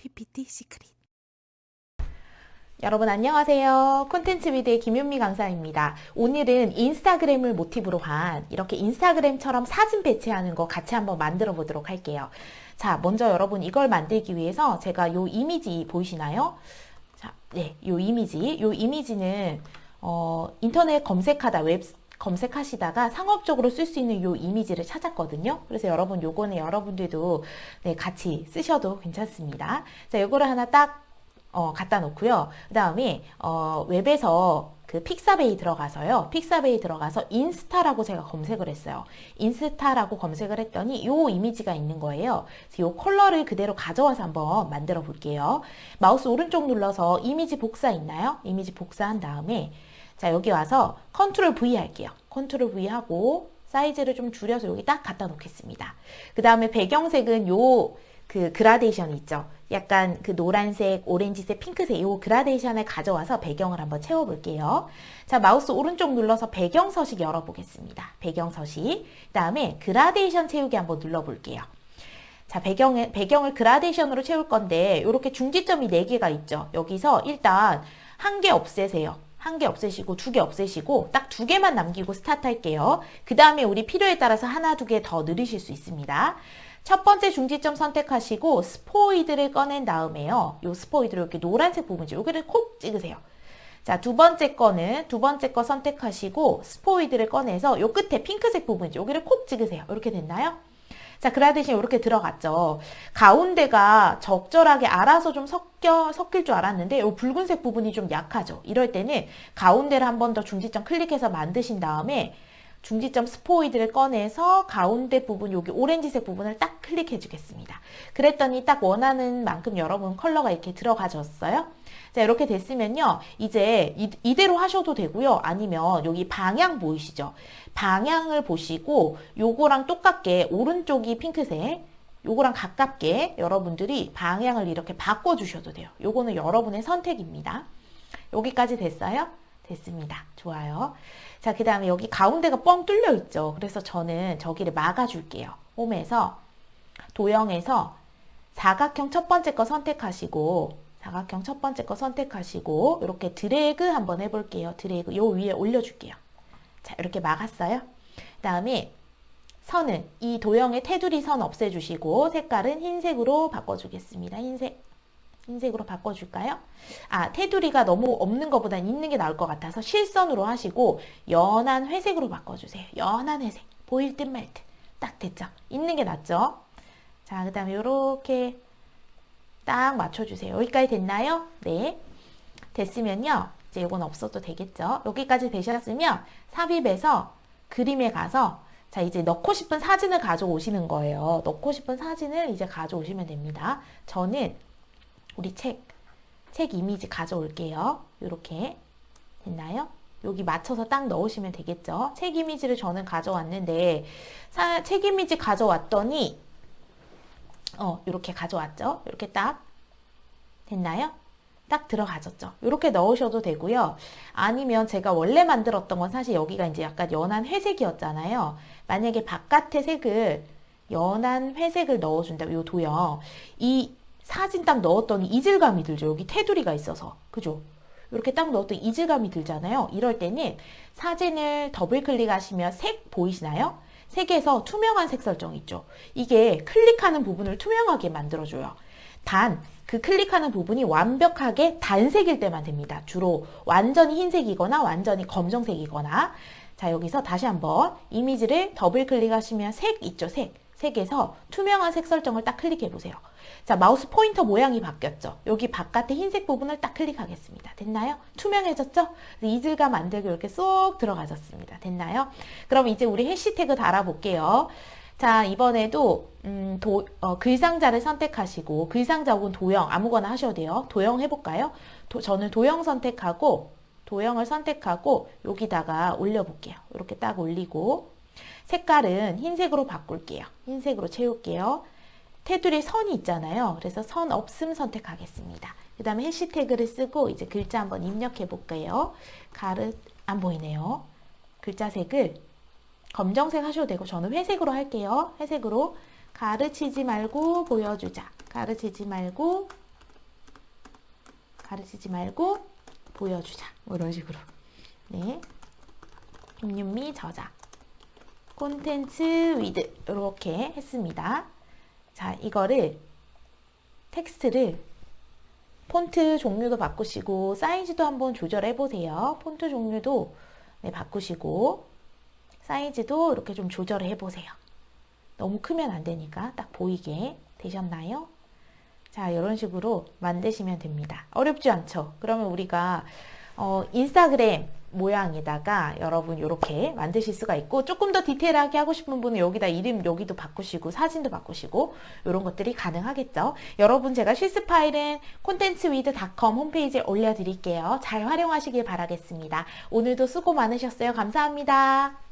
PPT 시크릿. 여러분 안녕하세요. 콘텐츠 미드의 김윤미 강사입니다. 오늘은 인스타그램을 모티브로 한 이렇게 인스타그램처럼 사진 배치하는 거 같이 한번 만들어 보도록 할게요. 자, 먼저 여러분 이걸 만들기 위해서 제가 요 이미지 보이시나요? 자, 네, 요 이미지. 요 이미지는 어, 인터넷 검색하다 웹 검색하시다가 상업적으로 쓸 수 있는 요 이미지를 찾았거든요. 그래서 여러분 요거는 여러분들도 네, 같이 쓰셔도 괜찮습니다. 자, 요거를 하나 딱 어, 갖다 놓고요. 그 다음에 어, 웹에서 그 픽사베이 들어가서요. 픽사베이 들어가서 인스타라고 제가 검색을 했어요. 인스타라고 검색을 했더니 요 이미지가 있는 거예요. 그래서 요 컬러를 그대로 가져와서 한번 만들어 볼게요. 마우스 오른쪽 눌러서 이미지 복사 있나요? 이미지 복사한 다음에 자 여기 와서 컨트롤 V 할게요. 컨트롤 V 하고 사이즈를 좀 줄여서 여기 딱 갖다 놓겠습니다. 그 다음에 배경색은 요 그 그라데이션 있죠. 약간 그 노란색, 오렌지색, 핑크색 이 그라데이션을 가져와서 배경을 한번 채워볼게요. 자, 마우스 오른쪽 눌러서 배경 서식 열어보겠습니다. 배경 서식. 그 다음에 그라데이션 채우기 한번 눌러볼게요. 자, 배경을, 배경을 그라데이션으로 채울 건데 이렇게 중지점이 4개가 있죠. 여기서 일단 한 개 없애세요. 한 개 없애시고 두 개 없애시고 딱 두 개만 남기고 스타트 할게요. 그 다음에 우리 필요에 따라서 하나, 두 개 더 늘리실 수 있습니다. 첫 번째 중지점 선택하시고 스포이드를 꺼낸 다음에요. 요 스포이드를 이렇게 노란색 부분이죠. 여기를 콕 찍으세요. 자, 두 번째 거는 두 번째 거 선택하시고 스포이드를 꺼내서 요 끝에 핑크색 부분이죠. 여기를 콕 찍으세요. 이렇게 됐나요? 자, 그라데이션 이렇게 들어갔죠. 가운데가 적절하게 알아서 좀 섞여, 섞일 줄 알았는데, 이 붉은색 부분이 좀 약하죠. 이럴 때는 가운데를 한 번 더 중지점 클릭해서 만드신 다음에 중지점 스포이드를 꺼내서 가운데 부분 여기 오렌지색 부분을 딱 클릭해 주겠습니다. 그랬더니 딱 원하는 만큼 여러분 컬러가 이렇게 들어가졌어요. 자 이렇게 됐으면요. 이제 이, 대로 하셔도 되고요. 아니면 여기 방향 보이시죠? 방향을 보시고 요거랑 똑같게 오른쪽이 핑크색 요거랑 가깝게 여러분들이 방향을 이렇게 바꿔주셔도 돼요. 요거는 여러분의 선택입니다. 여기까지 됐어요? 됐습니다. 좋아요. 자, 그 다음에 여기 가운데가 뻥 뚫려 있죠. 그래서 저는 저기를 막아줄게요. 홈에서 도형에서 사각형 첫 번째 거 선택하시고 사각형 첫 번째 거 선택하시고 이렇게 드래그 한번 해볼게요. 드래그 요 위에 올려줄게요. 자, 이렇게 막았어요. 그 다음에 선은 이 도형의 테두리 선 없애주시고 색깔은 흰색으로 바꿔주겠습니다. 흰색. 흰색으로 바꿔줄까요? 아, 테두리가 너무 없는 것보단 있는 게 나을 것 같아서 실선으로 하시고 연한 회색으로 바꿔주세요. 연한 회색. 보일 듯 말 듯. 딱 됐죠? 있는 게 낫죠? 자, 그 다음에 이렇게 딱 맞춰주세요. 여기까지 됐나요? 네. 됐으면요. 이제 이건 없어도 되겠죠? 여기까지 되셨으면 삽입해서 그림에 가서 자, 이제 넣고 싶은 사진을 가져오시는 거예요. 넣고 싶은 사진을 이제 가져오시면 됩니다. 저는 우리 책, 책 이미지 가져올게요. 이렇게 됐나요? 여기 맞춰서 딱 넣으시면 되겠죠. 책 이미지를 저는 가져왔는데 사, 책 이미지 가져왔더니 어 이렇게 가져왔죠. 이렇게 딱 됐나요? 딱 들어가졌죠. 이렇게 넣으셔도 되고요. 아니면 제가 원래 만들었던 건 사실 여기가 이제 약간 연한 회색이었잖아요. 만약에 바깥의 색을 연한 회색을 넣어준다. 이 도형. 이 사진 딱 넣었더니 이질감이 들죠. 여기 테두리가 있어서. 그죠? 이렇게 딱 넣었더니 이질감이 들잖아요. 이럴 때는 사진을 더블 클릭하시면 색 보이시나요? 색에서 투명한 색 설정 있죠. 이게 클릭하는 부분을 투명하게 만들어줘요. 단, 그 클릭하는 부분이 완벽하게 단색일 때만 됩니다. 주로 완전히 흰색이거나 완전히 검정색이거나. 자, 여기서 다시 한번 이미지를 더블 클릭하시면 색 있죠, 색. 색에서 투명한 색 설정을 딱 클릭해 보세요. 자, 마우스 포인터 모양이 바뀌었죠. 여기 바깥에 흰색 부분을 딱 클릭하겠습니다. 됐나요? 투명해졌죠? 이질감 안 들고 이렇게 쏙 들어가졌습니다. 됐나요? 그럼 이제 우리 해시태그 달아볼게요. 자, 이번에도 음, 도, 어, 글상자를 선택하시고 글상자 혹은 도형 아무거나 하셔도 돼요. 도형 해볼까요? 도, 저는 도형 선택하고 도형을 선택하고 여기다가 올려볼게요. 이렇게 딱 올리고 색깔은 흰색으로 바꿀게요. 흰색으로 채울게요. 테두리 선이 있잖아요. 그래서 선 없음 선택하겠습니다. 그 다음에 해시 태그를 쓰고 이제 글자 한번 입력해 볼게요. 가르 안 보이네요. 글자 색을 검정색 하셔도 되고 저는 회색으로 할게요. 회색으로 가르치지 말고 보여주자. 가르치지 말고 가르치지 말고 보여주자. 뭐 이런 식으로. 네. 김윤미 저자. 콘텐츠 위드. 이렇게 했습니다. 자, 이거를 텍스트를 폰트 종류도 바꾸시고 사이즈도 한번 조절해 보세요. 폰트 종류도 네, 바꾸시고 사이즈도 이렇게 좀 조절해 보세요. 너무 크면 안 되니까 딱 보이게 되셨나요? 자, 이런 식으로 만드시면 됩니다. 어렵지 않죠? 그러면 우리가 어, 인스타그램 모양에다가 여러분 이렇게 만드실 수가 있고 조금 더 디테일하게 하고 싶은 분은 여기다 이름 여기도 바꾸시고 사진도 바꾸시고 이런 것들이 가능하겠죠. 여러분 제가 실습 파일은 콘텐츠위드.com 홈페이지에 올려드릴게요. 잘 활용하시길 바라겠습니다. 오늘도 수고 많으셨어요. 감사합니다.